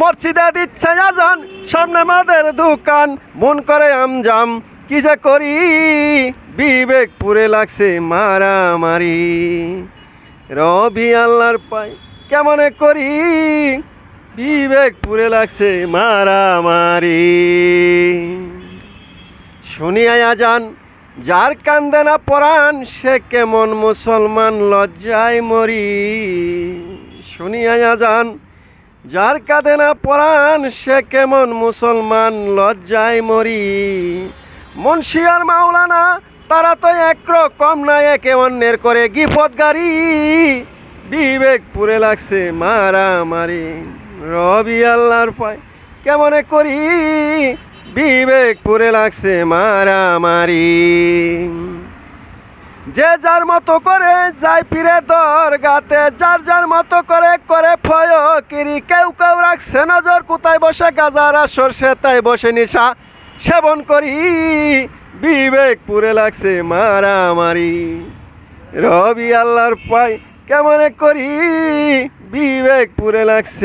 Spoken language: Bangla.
মসজিদে দিচ্ছে আজান, সামনে মাদের দোকান, মন করে আমজাম। কি যে করি? বিবেক পুরে লাগছে মারামারি। রবি আল্লাহর পাই কেমনে করি? বিবেক পুরে লাগছে মারামারি। শুনিয়া যান যার কান্দে না পরাণ, সে কেমন মুসলমান লজ্জায় মরি। শুনিয়া যান যার কাঁদে না পরাণ, সে কেমন মুসলমান? লজ্জায় মরি। মুন্সিয়ার মাওলানা, তারা তো একরকম না একে অন্যের করে গিফত গাড়ি বিবেক পুরে লাগছে মারামারি। রবি আল্লাহর পায় কেমনে করি? বিবেক পুরে লাগছে মারামারি। যে যার মতো করে যায় ফিরে দর গাতে যার যার মতো করে করে ফয়কিরি কেউ কেউ রাখছে নজর, কোথায় বসে গাজার সরষে তাই বসে নিশা সেবন করি। বিবেক পুরে লাগছে মারামারি। রবি আল্লাহর পাই কেমন করি? বিবেক পুরে লাগছে